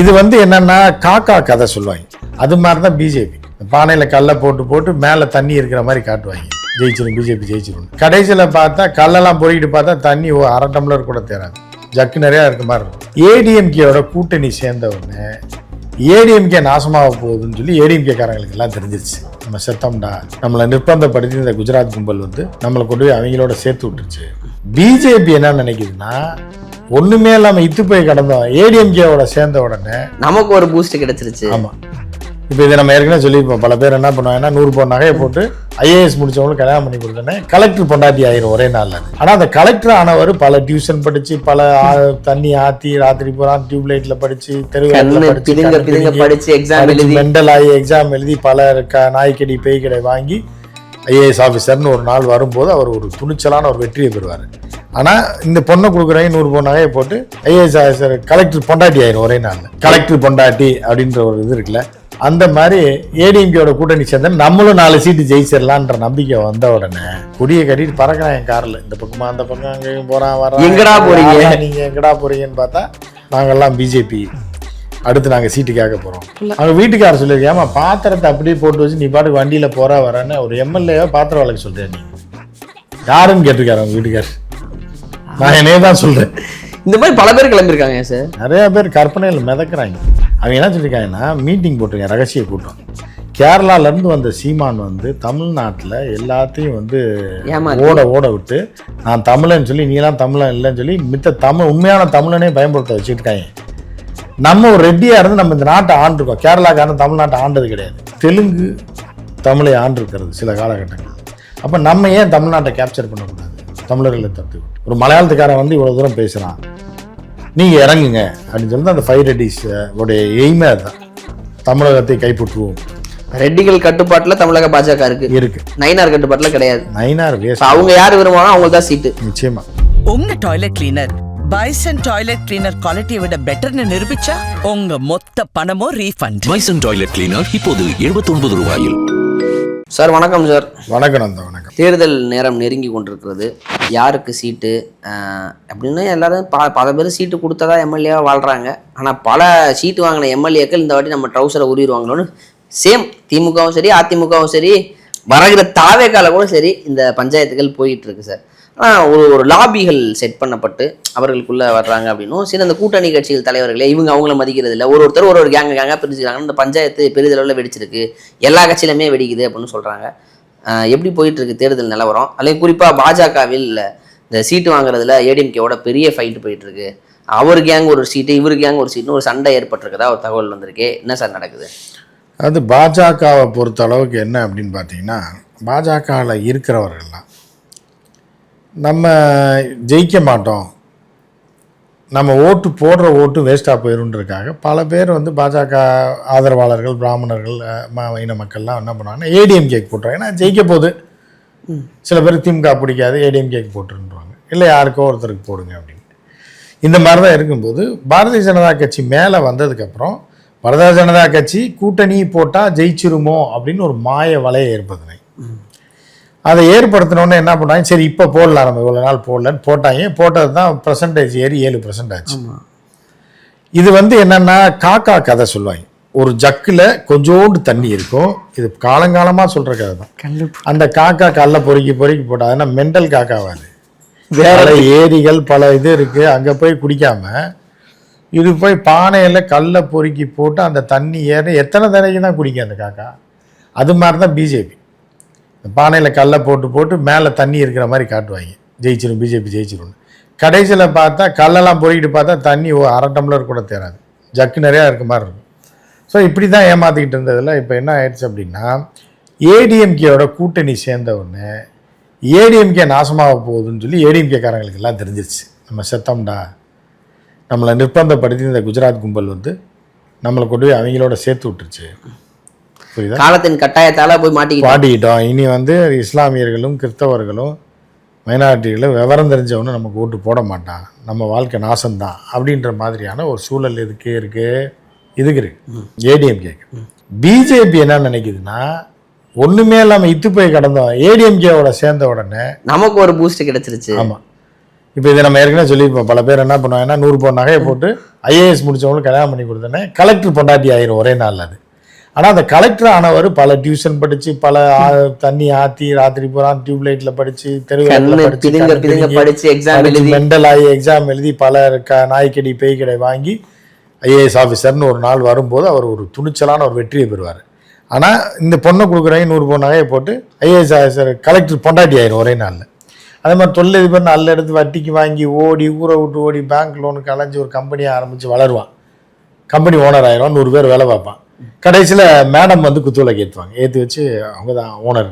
இது வந்து என்னன்னா காக்கா கதை சொல்லுவாங்க. அது மாதிரி தான் பிஜேபி பானையில் கல்லை போட்டு போட்டு மேலே தண்ணி இருக்கிற மாதிரி காட்டுவாங்க. ஜெயிச்சிடும் பிஜேபி ஜெயிச்சிடும் கடைசியில் பார்த்தா கல்லெல்லாம் பொறிக்கிட்டு பார்த்தா தண்ணி ஒரு அரை டம்ளர் கூட தேராது ஜக்கு நிறையா இருக்க மாதிரி இருக்கும். ஏடிஎம்கேயோட கூட்டணி சேர்ந்த உடனே ஏடிஎம்கே நாசமாக போகுதுன்னு சொல்லி ஏடிஎம்கே காரங்களுக்கு எல்லாம் தெரிஞ்சிருச்சு. நம்ம செத்தோம்டா. நம்மளை நிர்பந்தப்படுத்தி இந்த குஜராத் கும்பல் வந்து நம்மளை கொண்டு போய் அவங்களோட சேர்த்து விட்டுருச்சு. பிஜேபி என்ன நினைக்குதுன்னா ஒண்ணுமே இல்லாம இத்து போய் கடந்தோம் ஏடிஎம்கேவோட சேர்ந்த உடனே நமக்கு ஒரு பூஸ்ட் கிடைச்சிருச்சு. ஆமா. இப்போ இதை நம்ம ஏற்கனவே சொல்லியிருப்போம். பல பேர் என்ன பண்ணுவாங்கன்னா நூறு பவுன் நகையை போட்டு ஐஏஎஸ் முடிச்சவங்களுக்கு கல்யாணம் பண்ணி கொடுத்தோன்னே கலெக்டர் பொண்டாட்டி ஆயிரும் ஒரே நாள்ல. ஆனா அந்த கலெக்டர் ஆனவர் பல டியூஷன் படிச்சு பல தண்ணி ஆத்தி ராத்திரி பூரா டியூப் லைட்ல படிச்சு தெரு கண்ணு பிதுங்க பிதுங்க படிச்சு எக்ஸாம் எழுதி. மெண்டல் ஆகி எக்ஸாம் எழுதி பல க நாய்க்கடி பேய்க்கடை வாங்கி ஐஏஎஸ் ஆஃபீஸர்னு ஒரு நாள் வரும்போது அவர் ஒரு துணிச்சலான ஒரு வெற்றியை பெறுவார். ஆனால் இந்த பொண்ணை கொடுக்குறவங்க நூறு பொண்ணு நகையை போட்டு ஐஏஎஸ் ஆஃபீஸர் கலெக்டர் பொண்டாட்டி ஆயிரும் ஒரே நாளில். கலெக்டர் பொண்டாட்டி அப்படின்ற ஒரு இது இருக்குல்ல அந்த மாதிரி ஏடிஎம்கேயோட கூட்டணி சேர்ந்த நம்மளும் நாலு சீட்டு ஜெயிச்சிடலான்ற நம்பிக்கை வந்த உடனே கொடியை கட்டிட்டு பறக்கிறான் என் காரில். இந்த பக்கமா அந்த பக்கம் அங்கேயும் போறான் வரான் எங்கடா போறீங்க? நீங்க எங்கடா போறீங்கன்னு பார்த்தா நாங்கெல்லாம் பிஜேபி அடுத்து நாங்க சீட்டு கேட்க போறோம் அவங்க வீட்டுக்காரர் சொல்லியிருக்கேன் ஏமா பாத்திரத்தை அப்படியே போட்டு வச்சு நீ பாட்டுக்கு வண்டியில போற வரேன்னு ஒரு எம்எல்ஏ பாத்திரம் வழக்கு சொல்றேன் நீ. யாருன்னு கேட்டிருக்காரு அவங்க வீட்டுக்காரர். நான் என்னையே தான் சொல்றேன். இந்த மாதிரி பல பேர் கிளம்பியிருக்காங்க சார் நிறைய பேர் கற்பனையில் மிதக்குறாங்க. அவங்க என்ன சொல்லியிருக்காங்கன்னா மீட்டிங் போட்டிருக்கேன் ரகசிய கூட்டம். கேரளால இருந்து வந்த சீமான் வந்து தமிழ்நாட்டில் எல்லாத்தையும் வந்து. ஓட ஓட விட்டு நான் தமிழன் சொல்லி நீலாம் தமிழன் இல்லைன்னு சொல்லி மித்த தமிழ் உண்மையான தமிழனே பயன்படுத்த வச்சுருக்காங்க நம்ம ஒரு ரெட்டியாக இருந்து நம்ம இந்த நாட்டை ஆண்டிருக்கோம் கேரளாக்காரன் தமிழ்நாட்டை ஆண்டது கிடையாது. தெலுங்கு தமிழை ஆண்டிருக்கிறது சில காலகட்டங்கள். அப்போ நம்ம ஏன் தமிழ்நாட்டை கேப்சர் பண்ணக்கூடாது? தமிழர்களை தத்து ஒரு மலையாளத்துக்காரன் வந்து இவ்வளோ தூரம் பேசுகிறான் நீங்கள் இறங்குங்க அப்படின்னு சொல்லிட்டு அந்த ஃபைவ் ரெட்டிஸ் உடைய எய்மே அதுதான். தமிழகத்தை கைப்பற்றுவோம். ரெட்டிகள் கட்டுப்பாட்டுல தமிழக பாஜக இருக்கு. இருக்கு. நயினார் கட்டுப்பாட்டுல கிடையாது. நைனார் அவங்க யார் விரும்புவாங்க அவங்களுக்கு தான் சீட்டு. நிச்சயமா. உங்க toilet cleaner bison toilet cleaner குவாலிட்டியை விட பெட்டர்னு நிரூபிச்சா உங்க மொத்த பணமும் ரீஃபண்ட் மைசன் டாய்லெட் கிளீனர் இப்போது 79 ரூபாயில். சார் வணக்கம் சார். வணக்கம் நந்தா வணக்கம். தேர்தல் நேரம் நெருங்கி கொண்டிருக்கிறது. யாருக்கு சீட்டு? அப்படின்னு எல்லாரும் ப பல பேர் சீட்டு கொடுத்ததா எம்எல்ஏவாக வாழ்கிறாங்க ஆனால் பல சீட்டு வாங்கின எம்எல்ஏக்கள் இந்த வாட்டி நம்ம ட்ரௌசரை உருவிடுவாங்களோன்னு சேம் திமுகவும் சரி அதிமுகவும் சரி வருகிற தாவேக்கால கூட சரி இந்த பஞ்சாயத்துகள் போயிட்டு இருக்கு சார். ஆனால் ஒரு ஒரு லாபிகள் செட் பண்ணப்பட்டு அவர்களுக்குள்ளே வர்றாங்க அப்படின்னும் சரி அந்த கூட்டணி கட்சிகள் தலைவர்களே இவங்க அவங்கள மதிக்கிறது இல்லை. ஒரு ஒருத்தர் ஒரு ஒரு கேங்க கேங்காக பிரிஞ்சுக்கிறாங்க. இந்த பஞ்சாயத்து பெரிதளவில் வெடிச்சிருக்கு. எல்லா கட்சியிலுமே வெடிக்குது அப்படின்னு சொல்கிறாங்க எப்படி போயிட்டுருக்கு தேர்தல் நிலவரம்? அல்லது குறிப்பாக பாஜகவில் இந்த சீட்டு வாங்குறதுல ஏடிஎம்கேவோட பெரிய ஃபைட்டு போயிட்டுருக்கு. அவர் கேங் ஒரு சீட்டு இவர் கேங் ஒரு சீட்னு ஒரு சண்டை ஏற்பட்டிருக்கதா? ஒரு தகவல் வந்திருக்கு. என்ன சார் நடக்குது? அது பாஜகவை பொறுத்த அளவுக்கு என்ன அப்படின்னு பார்த்தீங்கன்னா பாஜகவில் இருக்கிறவர்கள்லாம் நம்ம ஜெயிக்க மாட்டோம். நம்ம ஓட்டு போடுற ஓட்டு வேஸ்ட்டாக போயிருன்றதுக்காக பல பேர் வந்து பாஜக ஆதரவாளர்கள் பிராமணர்கள் ம- இன மக்கள்லாம் என்ன பண்ணுவாங்கன்னா ஏடிஎம் கேக் போட்டுறாங்க ஏன்னா ஜெயிக்க போகுது. சில பேர் திமுக பிடிக்காது ஏடிஎம் கேக் போட்டுருன்றாங்க இல்லை யாருக்கோ ஒருத்தருக்கு போடுங்க அப்படின்னு. இந்த மாதிரி தான் இருக்கும்போது பாரதிய ஜனதா கட்சி மேலே வந்ததுக்கப்புறம் பாரதிய ஜனதா கட்சி கூட்டணி போட்டால் ஜெயிச்சிருமோ அப்படின்னு ஒரு மாய வலையை ஏற்படுத்தினாங்க. அதை ஏற்படுத்தினோடனே என்ன பண்ணாங்க? சரி இப்போ போடலாம் நம்ம இவ்வளோ நாள் போடலன்னு போட்டாங்க. போட்டது தான் பர்சன்டேஜ் ஏறி ஏழு பர்சன்ட் ஆச்சு. இது வந்து என்னன்னா காக்கா கதை சொல்லுவாங்க. ஒரு ஜக்கில் கொஞ்சோண்டு தண்ணி இருக்கும். இது காலங்காலமாக சொல்கிற கதை தான். அந்த காக்கா கல்ல பொறுக்கி பொறுக்கி போட்டா அதனால் மெண்டல் காக்காவாது பல ஏரிகள் பல இது இருக்கு. அங்கே போய் குடிக்காம இது போய் பானையில் கல்லை பொறுக்கி போட்டு அந்த தண்ணி ஏற எத்தனை தடவைக்கு தான் குடிக்கும் அந்த காக்கா? அது மாதிரி தான் பிஜேபி பானையில் கல்லை போட்டு போட்டு மேலே தண்ணி இருக்கிற மாதிரி காட்டுவாங்க. ஜெயிச்சிடும் பிஜேபி ஜெயிச்சிரும் கடைசியில் பார்த்தா கல்லெல்லாம் பொறிக்கிட்டு பார்த்தா தண்ணி ஒரு அரை டம்ளர் கூட தேராது ஜக்கு நிறையா இருக்க மாதிரி இருக்கும். ஸோ இப்படி தான் ஏமாற்றிக்கிட்டு இருந்ததில் இப்போ என்ன ஆயிடுச்சு அப்படின்னா ஏடிஎம்கேயோட கூட்டணி சேர்ந்த உடனே ஏடிஎம்கே நாசமாக போகுதுன்னு சொல்லி ஏடிஎம்கே காரங்களுக்கு எல்லாம் தெரிஞ்சிருச்சு. நம்ம செத்தோம்டா. நம்மளை நிர்பந்தப்படுத்தி இந்த குஜராத் கும்பல் வந்து நம்மளை கொண்டு போய் அவங்களோட சேர்த்து விட்டுருச்சு. காலத்தின் கட்டாயத்தால போய் மாட்டிக்கிட்டு மாட்டிக்கிட்டோம். இனி வந்து இஸ்லாமியர்களும் கிறிஸ்தவர்களும் மைனாரிட்டிகளும் விவரம் தெரிஞ்சவனும் நமக்கு ஓட்டு போட மாட்டான். நம்ம வாழ்க்கை நாசம்தான் அப்படின்ற மாதிரியான ஒரு சூழல் எதுக்கு இருக்கு? இதுக்கு இருக்கு. ஏடிஎம்கே பிஜேபி என்ன நினைக்குதுன்னா ஒண்ணுமே இல்லாம இத்து போய் கடந்தோம். ஏடிஎம்கேவோட சேர்ந்த உடனே நமக்கு ஒரு பூஸ்ட் கிடைச்சிருச்சு. ஆமா. இப்போ இதை நம்ம ஏற்கனவே சொல்லியிருப்போம். பல பேர் என்ன பண்ணுவாங்கன்னா நூறு பவுன் நகையை போட்டு ஐஏஎஸ் முடிச்சவங்களுக்கு கல்யாணம் பண்ணி கொடுத்தோன்னே கலெக்டர் பொண்டாட்டி ஆயிரும் ஒரே நாளில் அது. ஆனால் அந்த கலெக்டர் ஆனவர் பல டியூஷன் படித்து பல தண்ணி ஆற்றி ராத்திரி பூரா டியூப் லைட்டில் படித்து கண்ணு பிதுங்க பிதுங்க படிச்சு எக்ஸாம் எழுதி. மெண்டல் ஆகி எக்ஸாம் எழுதி பல க நாய்க்கடி பேய்க்கடை வாங்கி ஐஏஎஸ் ஆஃபீஸர்னு ஒரு நாள் வரும்போது அவர் ஒரு துணிச்சலான ஒரு வெற்றியை பெறுவார். ஆனால் இந்த பொண்ணை கொடுக்குறவங்க நூறு பொண்ணு நகையை போட்டு ஐஏஎஸ் ஆஃபீஸர் கலெக்டர் பொண்டாட்டி ஆயிரும் ஒரே நாளில். அதே மாதிரி தொழிலதிபர் நல்ல எடுத்து வட்டிக்கு வாங்கி ஓடி ஊரை விட்டு ஓடி பேங்க் லோனுக்கு அலைஞ்சு ஒரு கம்பெனியை ஆரம்பித்து வளருவான். கம்பெனி ஓனர் ஆயிரும் நூறு பேர் வேலை பார்ப்பான். கடைசியில் மேடம் வந்து குத்துவிளக்கு ஏற்றுவாங்க ஏற்றி வச்சு அவங்க தான் ஓனர்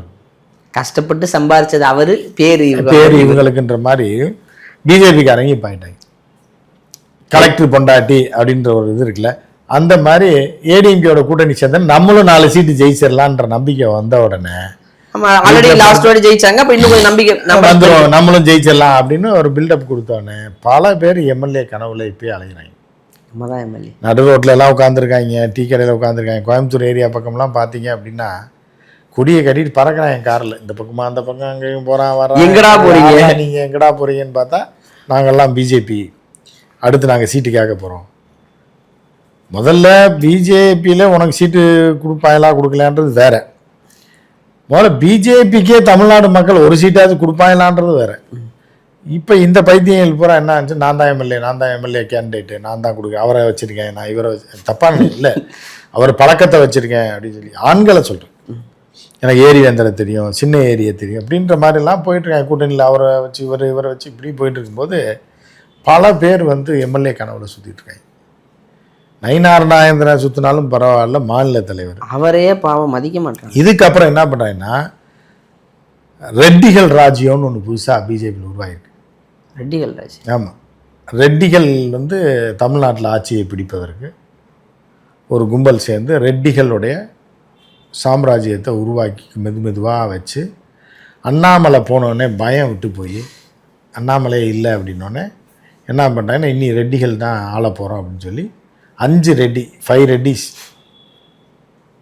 கஷ்டப்பட்டு சம்பாரிச்சது அவரு பேரு. பேர் இவங்களுக்குன்ற மாதிரி பிஜேபிக்கு அரங்கி போயிட்டாங்க கலெக்டர் பொண்டாட்டி அப்படின்ற ஒரு இது இருக்குல்ல அந்த மாதிரி ஏடிஎம்கேயோட கூட்டணி சேர்ந்து நம்மளும் நாலு சீட்டு ஜெயிச்சிடலான்ற நம்பிக்கை வந்த உடனே ஆல்ரெடி லாஸ்ட் வாட்டி ஜெயிச்சாங்க அப்ப இன்னும் கொஞ்சம் நம்பிக்கை நம்ம வந்துரும் நம்மளும் ஜெயிச்சிடலாம் அப்படின்னு ஒரு பில்டப் கொடுத்தோடனே பல பேர் எம்எல்ஏ கனவுல இப்பயே அலைகிறாங்க நம்ம தான் எம்எல்ஏ. நடு ரோட்டில் எல்லாம் உட்காந்துருக்காங்க டீ கடையில் உட்காந்துருக்காங்க கோயம்புத்தூர் ஏரியா பக்கம்லாம் பார்த்தீங்க அப்படின்னா கொடியை கட்டிட்டு பறக்கிறான் என் காரில். இந்த பக்கமா அந்த பக்கம் அங்கேயும் போகிறான் வரான். எங்கடா போறீங்க? நீங்கள் எங்கடா போகிறீங்கன்னு பார்த்தா நாங்கள்லாம் பிஜேபி. அடுத்து நாங்கள் சீட்டு கேட்க போகிறோம் முதல்ல பிஜேபியில் உனக்கு சீட்டு கொடுப்பாங்களா கொடுக்கலான்றது வேற. முதல்ல பிஜேபிக்கே தமிழ்நாடு மக்கள் ஒரு சீட்டாவது கொடுப்பாங்களான்றது வேற. இப்போ இந்த பைத்தியங்கள் பூரா என்ன ஆச்சு? நான் தான் எம்எல்ஏ நான் தான் எம்எல்ஏ கேண்டிடேட்டு நான் தான் கொடுக்க அவரை வச்சிருக்கேன் நான் இவரை வச்சு தப்பான இல்லை. அவர் பழக்கத்தை வச்சிருக்கேன் அப்படின்னு சொல்லி ஆண்களை சொல்கிறேன் எனக்கு ஏரி வேந்தரை தெரியும் சின்ன ஏரியை தெரியும் அப்படின்ற மாதிரிலாம் போயிட்டு இருக்காங்க கூட்டணியில் அவரை வச்சு இவர் இவரை வச்சு இப்படி போயிட்டு இருக்கும்போது பல பேர் வந்து எம்எல்ஏ கனவுல சுற்றிட்டு இருக்காங்க நயினார் நாயந்திரன் சுற்றினாலும் பரவாயில்ல மாநில தலைவர். அவரே பாவம் மதிக்க மாட்டாங்க இதுக்கப்புறம் என்ன பண்ணுறாங்கன்னா ரெட்டிகள் ராஜ்யம்னு ஒன்று புதுசாக பிஜேபியில் உருவாயிருக்கு ரெட்டிகள் ராஜ் ஆமாம் ரெட்டிகள் வந்து தமிழ்நாட்டில் ஆட்சியை பிடிப்பதற்கு ஒரு கும்பல் சேர்ந்து ரெட்டிகளுடைய சாம்ராஜ்யத்தை உருவாக்கி மெது மெதுவாக வச்சு அண்ணாமலை போனோடனே பயம் விட்டு போய் அண்ணாமலையே இல்லை அப்படின்னோடனே என்ன பண்ணுறாங்கன்னா இன்னி ரெட்டிகள் தான் ஆள போகிறோம் அப்படின்னு சொல்லி அஞ்சு ரெட்டி ஃபைவ் ரெட்டிஸ்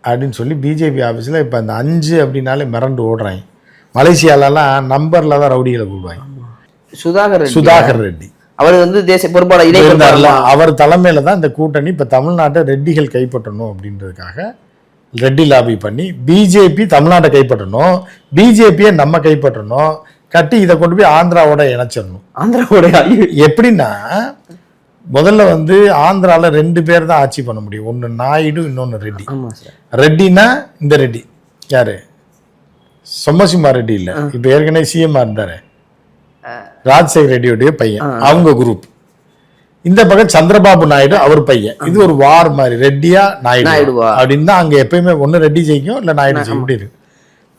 அப்படின்னு சொல்லி பிஜேபி ஆஃபீஸில் இப்போ அந்த அஞ்சு அப்படின்னாலே மிரண்டு ஓடுறாங்க. மலேசியாலலாம் நம்பரில் தான் ரவுடிகளை கூடுவாங்க சுதாகர் சுதாகர் ரெட்டி. அவர் வந்து தேசிய பொறுப்பாளர் இணை இருந்தார்ல. அவர் தலைமையில தான் இந்த கூட்டணி இப்ப தமிழ்நாட்டை ரெட்டிகள் கைப்பற்றணும் அப்படின்றதுக்காக ரெட்டி லாபி பண்ணி பிஜேபி தமிழ்நாட்டை கைப்பற்றணும். பிஜேபியை நம்ம கைப்பற்றணும். கட்டி இதை கொண்டு போய் ஆந்திராவோட இணைச்சிடணும். ஆந்திராவோட. எப்படின்னா முதல்ல வந்து ஆந்திரால ரெண்டு பேர் தான் ஆட்சி பண்ண முடியும். ஒன்னு நாயுடு இன்னொன்னு ரெட்டி. ரெட்டினா இந்த ரெட்டி. யாரு? சொம்மசிம்மா ரெட்டி இல்ல. இப்ப ஏற்கனவே சிஎம் இருந்தாரு. ராஜசேகர் ரெட்டியோடைய பையன். அவங்க குரூப் இந்த பக்கம் சந்திரபாபு நாயுடு அவர் பையன். இது ஒரு வார் மாதிரி ரெட்டியா நாயுடு. அப்படின்னு தான் அங்க எப்பயுமே ஒண்ணு ரெட்டி ஜெயிக்கும் இல்ல நாயுடு ஜெயிக்கும். இருக்கு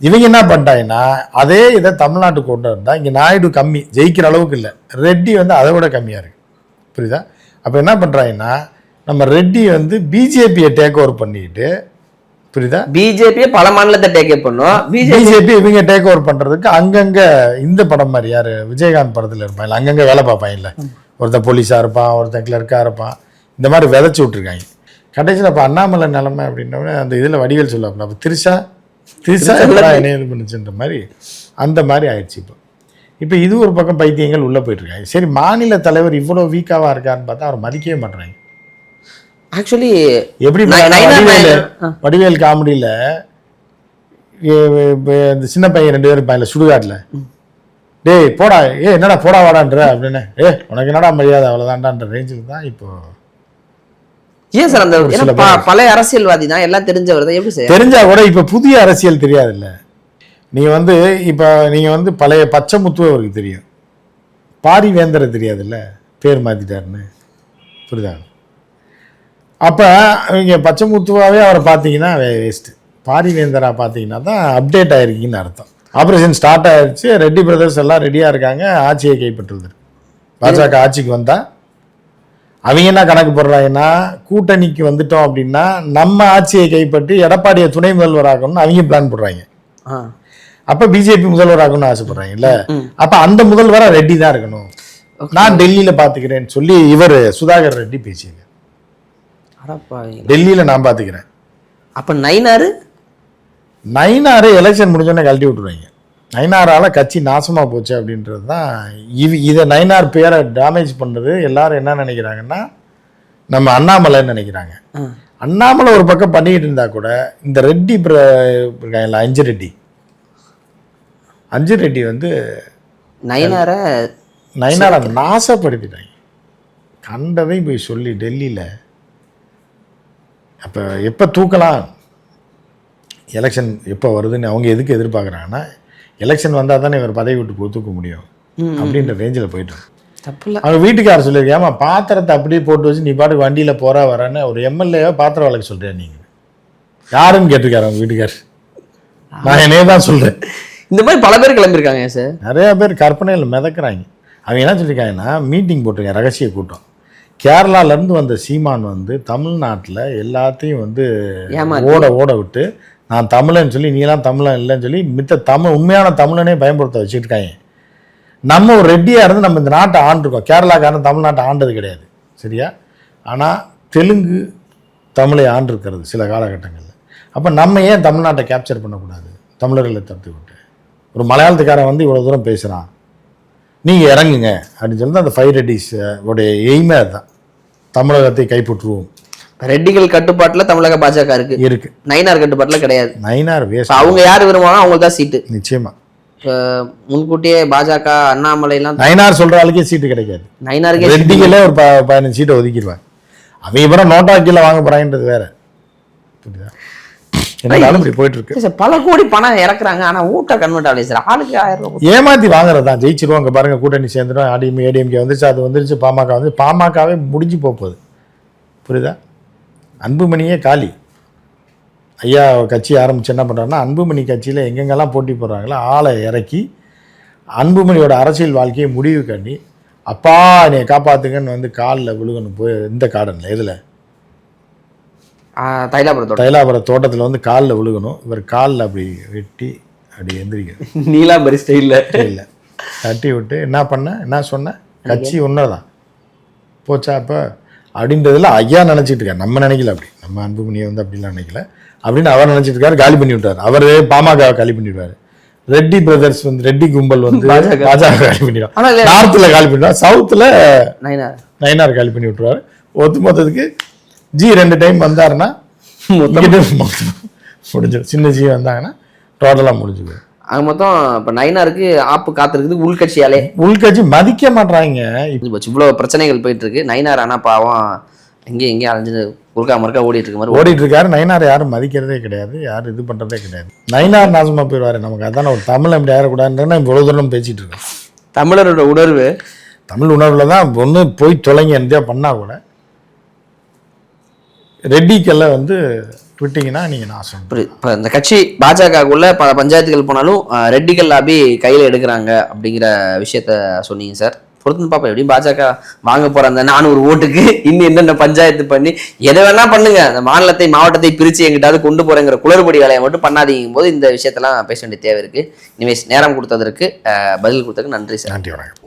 இவங்க என்ன பண்ணிட்டாங்கன்னா அதே இதை தமிழ்நாட்டுக்கு கொண்டு வந்தா இங்க நாயுடு கம்மி ஜெயிக்கிற அளவுக்கு இல்ல. ரெட்டி வந்து அதை விட கம்மியா இருக்கு. புரியுதா? அப்ப என்ன பண்றாங்கன்னா நம்ம ரெட்டி வந்து பிஜேபியை டேக் ஓவர் பண்ணிட்டு புரியுதா? பிஜேபியே பல மாநிலத்தை டேக் பண்ணும். பிஜேபி இவங்க டேக் ஓவர் பண்றதுக்கு அங்கங்க இந்த படம் மாதிரி யாரு? விஜயகாந்த் படத்துல இருப்பாங்க அங்கங்க வேலை பார்ப்பாங்கல்ல ஒருத்தன் போலீஸா இருப்பான் ஒருத்தன் கிளர்க்கா இருப்பான். இந்த மாதிரி விதைச்சு விட்டுருக்காங்க. கடைசியில் அப்போ அண்ணாமலை நிலைமை அப்படின்னோடனே அந்த இதில் வடிவேல் சொல்லுவாங்க அப்போ திருஷா திருஷா எப்படா என்னைய இது பண்ணுச்சுன்ற மாதிரி அந்த மாதிரி ஆயிடுச்சு இப்போ. இப்போ இது ஒரு பக்கம் பைத்தியங்கள் உள்ளே போயிட்டு இருக்காங்க. சரி மாநில தலைவர் இவ்வளோ வீக்காவா இருக்கான்னு பார்த்தா அவர் மதிக்கவே மாட்டுறாங்க ஆக்சுவலி எப்படி வடிவேல் காமெடியில் இந்த சின்ன பையன் ரெண்டு பேரும் இருப்பாங்கல்ல சுடுகாட்டில். டேய் போடா ஏ என்னடா போடா வாடான்ற அப்படின்னு. ஏ உனக்கு என்னடா மரியாதை அவ்வளோதான்டான்ற ரேஞ்சுக்கு தான் இப்போ ஏன் சார் அந்த பழைய அரசியல்வாதி தான் எல்லாம் தெரிஞ்சவர் தான் எப்படி சார்? தெரிஞ்சா கூட இப்போ புதிய அரசியல் தெரியாதுல்ல. நீங்க வந்து இப்போ நீங்க வந்து பழைய பச்சை முத்துவ அவருக்கு தெரியும். பாரிவேந்தரை தெரியாதுல்ல பேர் மாத்திட்டாருன்னு. புரியுதா? அப்ப இவங்க பச்சை முத்துவாவே அவரை பார்த்தீங்கன்னா வேஸ்ட் பாரிவேந்தரா பார்த்தீங்கன்னா தான் அப்டேட் ஆயிருக்கீங்கன்னு அர்த்தம். ஆப்ரேஷன் ஸ்டார்ட் ஆயிருச்சு. ரெட்டி பிரதர்ஸ் எல்லாம் ரெடியா இருக்காங்க. ஆட்சியை கைப்பற்றுவது. பாஜக ஆட்சிக்கு வந்தா அவங்க என்ன கணக்கு போடுறாங்கன்னா கூட்டணிக்கு வந்துட்டோம் அப்படின்னா நம்ம ஆட்சியை கைப்பற்றி எடப்பாடியை துணை முதல்வர் ஆகணும்னு அவங்க பிளான் போடுறாங்க. அப்ப பிஜேபி முதல்வர் ஆகணும்னு ஆசைப்படுறாங்கல்ல அப்ப அந்த முதல்வரா ரெட்டி தான் இருக்கணும். நான் டெல்லியில பாத்துக்கிறேன்னு சொல்லி இவர் சுதாகர் ரெட்டி பேசியிருக்காரு. டெல்லியில நான் பாத்துக்கிறேன். அப்ப நைனாரு? நைனாரு எலெக்ஷன் முடிஞ்சோடனே கழட்டி விட்டுருவாங்க. நயினாரால கட்சி நாசமாக போச்சு அப்படின்றது தான் இது இதை நயினார் பேரை டேமேஜ் பண்ணுறது எல்லாரும் என்ன நினைக்கிறாங்கன்னா நம்ம அண்ணாமலைன்னு நினைக்கிறாங்க. அண்ணாமலை ஒரு பக்கம் பண்ணிக்கிட்டு இருந்தா கூட இந்த ரெட்டி இருக்காங்கல்ல அஞ்சு ரெட்டி. அஞ்சு ரெட்டி வந்து நயினாரை நயினாரை நாசப்படுத்திட்டாங்க. கண்டதையும் போய் சொல்லி டெல்லியில் அப்போ எப்போ தூக்கலாம்? எலெக்ஷன் எப்போ வருதுன்னு அவங்க எதுக்கு எதிர்பார்க்குறாங்கன்னா எலெக்ஷன் வந்தால் தானே இவர் பதவி விட்டு தூக்க முடியும். அப்படின்ற ரேஞ்சில் இல்லை. அவங்க வீட்டுக்காரர் சொல்லியிருக்கேன் ஏமா பாத்திரத்தை அப்படியே போட்டு வச்சு நீ பாட்டுக்கு வண்டியில் போறா வரேன்னு ஒரு எம்எல்ஏவை பாத்திரம் வழக்கு சொல்கிறேன் நீங்கள் யாருன்னு கேட்டிருக்காரு அவங்க வீட்டுக்காரர். நான் என்னையே தான் சொல்கிறேன் இந்த மாதிரி பல பேர் கிளம்பியிருக்காங்க சார் நிறைய பேர் கற்பனையில் மிதக்குறாங்க. அவங்க என்ன சொல்லியிருக்காங்கன்னா மீட்டிங் போட்டிருக்காங்க ரகசிய கூட்டம். கேரளாலேருந்து வந்த சீமான் வந்து தமிழ்நாட்டில் எல்லாத்தையும் வந்து. ஓட ஓட விட்டு நான் தமிழன் சொல்லி நீலாம் தமிழன் இல்லைன்னு சொல்லி மித்த தமிழ் உண்மையான தமிழனே பயன்படுத்த வச்சுட்டு இருக்காங்க நம்ம ஒரு ரெட்டியாக இருந்து நம்ம இந்த நாட்டை ஆண்டிருக்கோம். கேரளாக்காரன் தமிழ்நாட்டை ஆண்டது கிடையாது. சரியா? ஆனால் தெலுங்கு தமிழை ஆண்டிருக்கிறது சில காலகட்டங்களில். அப்போ நம்ம ஏன் தமிழ்நாட்டை கேப்சர் பண்ணக்கூடாது? தமிழர்களை தடுத்து விட்டு. ஒரு மலையாளத்துக்காரன் வந்து இவ்வளோ தூரம் பேசுகிறான் நீங்கள் இறங்குங்க அப்படின்னு சொல்லி அந்த ஃபைவ் ரெட்டிஸ் உடைய எய்மே அதுதான். தமிழகத்தை கைப்பற்றுவோம். ரெட்டிகள் கட்டுப்பாட்டுல தமிழக பாஜக இருக்கு. இருக்கு. நயினார் கட்டுப்பாட்டுல கிடையாது. நைனார் வேஸ்ட் அவங்க யார் விரும்புவாங்க அவங்களுக்கு தான் சீட்டு. நிச்சயமா. முன்கூட்டியே பாஜக அண்ணாமலை எல்லாம் நைனார் சொல்ற ஆளுக்கே சீட்டு கிடைக்காது. நயினாருக்கே ரெட்டிகளே ஒரு பதினஞ்சு சீட்டை ஒதுக்கிடுவாங்க. அப்புறம் நோட்டா கீழே வாங்க போறாங்கன்றது வேற. புரியுதா? என்னடாலும் இப்படி போயிட்டு இருக்கு சார் பல கோடி பணம் இறக்குறாங்க. ஆனா ஊட்ட கன்வெர்ட் ஆகலை சார். ஆளுக்கு ஆயிரம் ரூபாய் ஏமாத்தி வாங்குறது தான் ஜெயிச்சிருவோம். அங்கே பாருங்க கூட்டணி சேர்ந்துடும் ADM ஏடிஎம்கே வந்துருச்சு அது வந்துருச்சு பாமக வந்து பாமகவே முடிஞ்சு போக போகுது. புரியுதா? அன்புமணியே காலி. ஐயா கட்சி ஆரம்பிச்சு என்ன பண்ணுறாருன்னா அன்புமணி கட்சியில் எங்கெங்கெல்லாம் போட்டி போடுறாங்களோ ஆளை இறக்கி அன்புமணியோட அரசியல் வாழ்க்கையை முடிவு பண்ணி அப்பா என்னை காப்பாத்துங்கன்னு வந்து காலில் விழுகணும் போய் இந்த கார்டனில் எதில்? ஆஹ் தைலாபுரத்தோட தைலாபுர தோட்டத்தில் வந்து காலில் விழுகணும். இவர் காலில் அப்படி வெட்டி அப்படி எந்திரிக்கணும் நீலாம்பரி ஸ்டைல்ல இல்லை. தட்டி விட்டு என்ன பண்ண? என்ன சொன்ன? கட்சி ஒன்றதான் போச்சா அப்போ? அப்படின்றதுல ஐயா நினச்சிட்டு இருக்காரு. நம்ம நினைக்கல அப்படி. நம்ம அன்புமணியை வந்து அப்படிலாம் நினைக்கல. அப்படின்னு அவர் நினைச்சிட்டு இருக்காரு. காலி பண்ணி விட்டார். அவர் பாமக காலி பண்ணிடுவாரு ரெட்டி பிரதர்ஸ் வந்து ரெட்டி கும்பல் வந்து பாஜக. காலி பண்ணிடுவார் நார்த்தில் காலி பண்ணிடுவார் சவுத்தில் நயினார். காலி பண்ணி விட்டுருவாரு. ஒத்து மொத்தத்துக்கு ஜி ரெண்டு டைம் வந்தாருன்னா முடிஞ்சிடும். சின்ன ஜி வந்தாங்கன்னா டோட்டலாக முடிஞ்சுது அங்க மொத்தம் இப்ப நயினாருக்கு ஆப்பு காத்திருக்குது உள்கட்சியாலே உள்கட்சி மதிக்க போச்சு இவ்வளவு பிரச்சனைகள் போயிட்டு இருக்கு நயினார் ஆனா பாவம் எங்கேயும் எங்கேயும் அலைஞ்சு குறுக்கா முறுக்கா ஓடிட்டு இருக்க மாதிரி ஓடிட்டு இருக்காரு நயினார் யாரும் மதிக்கிறதே கிடையாது. யாரும் இது பண்றதே கிடையாது. நயினார் நாசமா போயிடுவாரு. நமக்கு அதான ஒரு தமிழ் அப்படி ஆயிடக்கூடாதுன்னு இவ்வளவு தூரம் பேசிட்டு இருக்கோம். தமிழரோட உணர்வு. தமிழ் உணர்வுல தான் ஒன்று போய் தொலைங்க எந்தியா பண்ணா கூட ரெட்டிக்கெல்லாம் வந்து விட்டீங்கன்னா நீங்க நாசம். இப்ப இந்த கட்சி பாஜகக்குள்ள பல பஞ்சாயத்துகள் போனாலும் ரெட்டிகள் லாபி கையில எடுக்கிறாங்க அப்படிங்கிற விஷயத்த சொன்னீங்க சார். பொறுத்து பாப்பா எப்படி பாஜக வாங்க போற அந்த நானூறு ஓட்டுக்கு இன்னும் என்னென்ன பஞ்சாயத்து பண்ணி எதை வேணா பண்ணுங்க. அந்த மாநிலத்தை மாவட்டத்தை பிரிச்சு எங்கிட்டாவது கொண்டு போறேங்கிற குளறுபடி வேலையை மட்டும் பண்ணாதீங்கும் போது இந்த விஷயத்தெல்லாம் பேச வேண்டிய தேவை இருக்கு. இனிமேல் நேரம் கொடுத்ததற்கு பதில் கொடுத்ததுக்கு நன்றி சார். நன்றி வணக்கம்.